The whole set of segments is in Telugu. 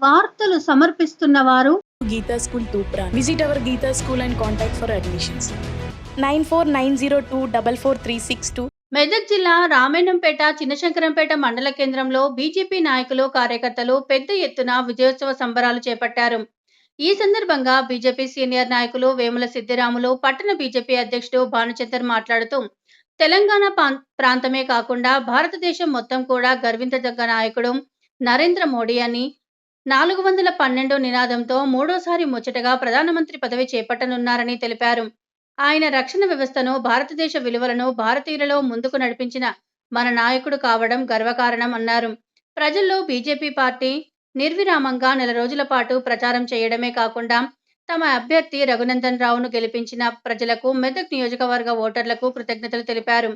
వార్తలు సమర్పిస్తున్న వారు Geeta School Tupra. Visit our Geeta School and contact for admissions. 9490244362 Medak జిల్లా రామేణంపేట చిన్నశంకరంపేట మండల కేంద్రంలో బీజేపీ నాయకులు కార్యకర్తలు పెద్ద ఎత్తున విజయోత్సవ సంబరాలు చేపట్టారు ఈ సందర్భంగా బీజేపీ సీనియర్ నాయకులు వేముల సిద్దిరాములు పట్టణ బీజేపీ అధ్యక్షుడు భానుచందర్ మాట్లాడుతూ తెలంగాణ ప్రాంతమే కాకుండా భారతదేశం మొత్తం కూడా గర్వించదగ్గ నాయకుడు నరేంద్ర మోడీ అని నాలుగు వందల పన్నెండు నినాదంతో మూడోసారి ముచ్చటగా ప్రధానమంత్రి పదవి చేపట్టనున్నారని తెలిపారు. ఆయన రక్షణ వ్యవస్థను భారతదేశ విలువలను భారతీయులలో ముందుకు నడిపించిన మన నాయకుడు కావడం గర్వకారణం అన్నారు. ప్రజల్లో బీజేపీ పార్టీ నిర్విరామంగా నెల రోజుల పాటు ప్రచారం చేయడమే కాకుండా తమ అభ్యర్థి రఘునందన్ రావును గెలిపించిన ప్రజలకు మెదక్ నియోజకవర్గ ఓటర్లకు కృతజ్ఞతలు తెలిపారు.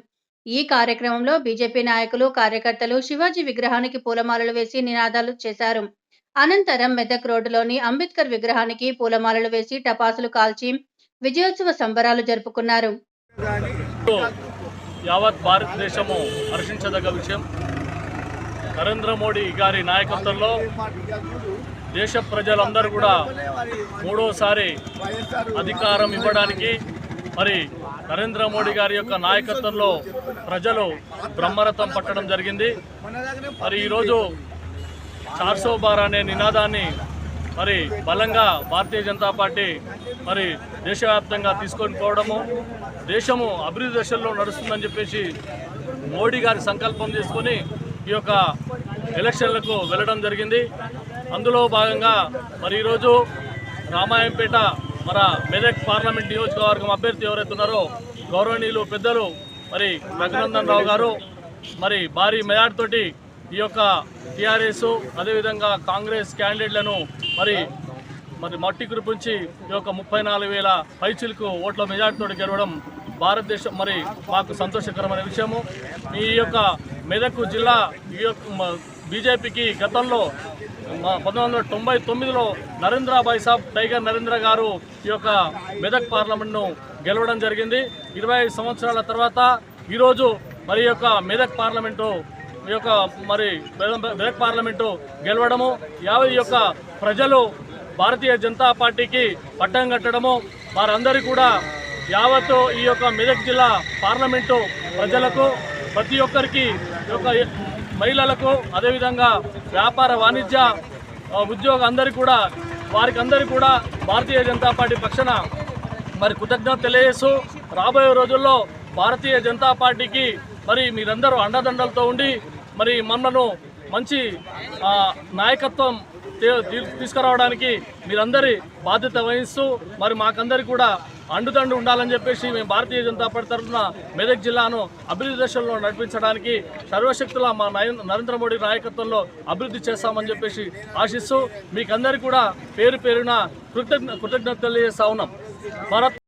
ఈ కార్యక్రమంలో బీజేపీ నాయకులు కార్యకర్తలు శివాజీ విగ్రహానికి పూలమాలలు వేసి నినాదాలు చేశారు. అనంతరం మెదక్ రోడ్డులోని అంబేద్కర్ విగ్రహానికి పూలమాలలు వేసి టపాసులు కాల్చి విజయోత్సవ సంబరాలు జరుపుకున్నారు. యావత్ భారతదేశము హర్షించదగ్గ విషయం. నరేంద్ర మోడీ గారి నాయకత్వంలో దేశ ప్రజలందరూ కూడా మూడోసారి అధికారం ఇవ్వడానికి మరి నరేంద్ర మోడీ గారి యొక్క నాయకత్వంలో ప్రజలు బ్రహ్మరథం పట్టడం జరిగింది. మరి ఈరోజు చార్సో బార్ అనే నినాదాన్ని మరి బలంగా భారతీయ జనతా పార్టీ మరి దేశవ్యాప్తంగా తీసుకొని పోవడము దేశము అభివృద్ధి దశల్లో నడుస్తుందని చెప్పేసి మోడీ గారి సంకల్పం చేసుకొని ఈ యొక్క ఎలక్షన్లకు వెళ్ళడం జరిగింది. అందులో భాగంగా మరి ఈరోజు రామాయంపేట మన మెదక్ పార్లమెంట్ నియోజకవర్గం అభ్యర్థి ఎవరైతే ఉన్నారో గౌరవనీయులు పెద్దలు మరి రఘునందన్ రావు గారు మరి భారీ మెజార్టీతోటి ఈ యొక్క టీఆర్ఎస్ అదేవిధంగా కాంగ్రెస్ క్యాండిడేట్లను మరి మరి మట్టి కురిపించి ఈ యొక్క ముప్పై నాలుగు వేల పైచులకు ఓట్ల మెజార్టీతో గెలవడం భారతదేశం మరి మాకు సంతోషకరమైన విషయము. ఈ యొక్క మెదక్ జిల్లా ఈ యొక్క బీజేపీకి గతంలో పంతొమ్మిది వందల తొంభై తొమ్మిదిలో నరేంద్ర సాబ్ టైగర్ నరేంద్ర గారు ఈ యొక్క మెదక్ పార్లమెంట్ను గెలవడం జరిగింది. ఇరవై ఐదు సంవత్సరాల తర్వాత ఈరోజు మరి ఈ యొక్క మెదక్ పార్లమెంటు ఈ యొక్క మరి మెదక్ పార్లమెంటు గెలవడము యాభై యొక్క ప్రజలు భారతీయ జనతా పార్టీకి పట్టం కట్టడము వారందరి కూడా యావత్ ఈ యొక్క మెదక్ జిల్లా పార్లమెంటు ప్రజలకు ప్రతి ఒక్కరికి ఈ యొక్క మహిళలకు అదేవిధంగా వ్యాపార వాణిజ్య ఉద్యోగ అందరికీ కూడా వారికి అందరికీ కూడా భారతీయ జనతా పార్టీ పక్షాన మరి కృతజ్ఞత తెలియజేస్తూ రాబోయే రోజుల్లో భారతీయ జనతా పార్టీకి మరి మీరందరూ అండదండలతో ఉండి మరి మనను మంచి నాయకత్వం తీసుకురావడానికి మీరందరి బాధ్యత వహిస్తూ మరి మాకందరికి కూడా అండుదండు ఉండాలని చెప్పేసి మేము భారతీయ జనతా పార్టీ తరఫున మెదక్ జిల్లాను అభివృద్ధి దశల్లో నడిపించడానికి సర్వశక్తుల మా నరేంద్ర మోడీ నాయకత్వంలో అభివృద్ధి చేస్తామని చెప్పేసి ఆశిస్తూ మీకందరికీ కూడా పేరు పేరున కృతజ్ఞ కృతజ్ఞతలు తెలియజేస్తా ఉన్నాం. భారత్